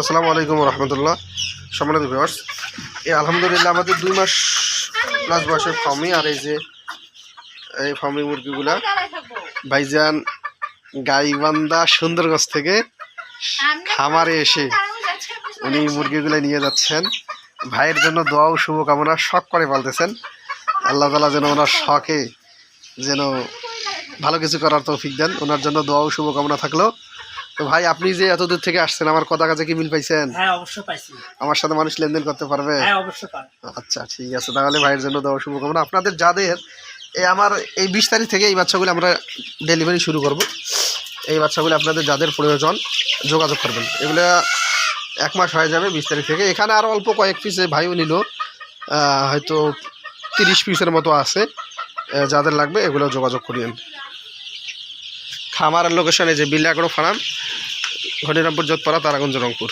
আসসালামু আলাইকুম রহমতুল্লাহ। সম্মানিত ভিউয়ার্স এই আলহামদুলিল্লাহ আমাদের দুই মাস প্লাস বয়সের ফার্মি আর এই যে, এই ফার্মি মুরগিগুলা ভাইজান গাইবান্ধা সুন্দরগঞ্জ থেকে খামারে এসে উনি মুরগিগুলো নিয়ে যাচ্ছেন। ভাইয়ের জন্য দোয়া ও শুভকামনা, শখ করে পালতেছেন। আল্লাহ তালা যেন ওনার শখে যেন ভালো কিছু করার তৌফিক দেন। ওনার জন্য দোয়া ও শুভকামনা থাকল। তো ভাই আপনি যে এত দূর থেকে আসছেন আমার কথা কাছে কি মিল পাইছেন? হ্যাঁ অবশ্যই পাইছি। আমার সাথে মানুষ লেনদেন করতে পারবে? হ্যাঁ অবশ্যই পাই আচ্ছা ঠিক আছে। তাহলে ভাইয়ের জন্য দেওয়া শুভকামনা। আপনাদের যাদের এই আমার এই বিশ তারিখ থেকে এই বাচ্চাগুলো আমরা ডেলিভারি শুরু করব। এই বাচ্চাগুলো আপনাদের যাদের প্রয়োজন যোগাযোগ করবেন। এগুলো এক মাস হয়ে যাবে বিশ তারিখ থেকে। এখানে আরও অল্প কয়েক পিসে ভাইও নিল। হয়তো তিরিশ পিসের মতো আছে। যাদের লাগবে এগুলো যোগাযোগ করিয়েন। খামারের লোকেশনে যে বিল্লাগড় ফার্ম ঘটিরামপুর যোধপাড়া তারাগঞ্জ রংপুর।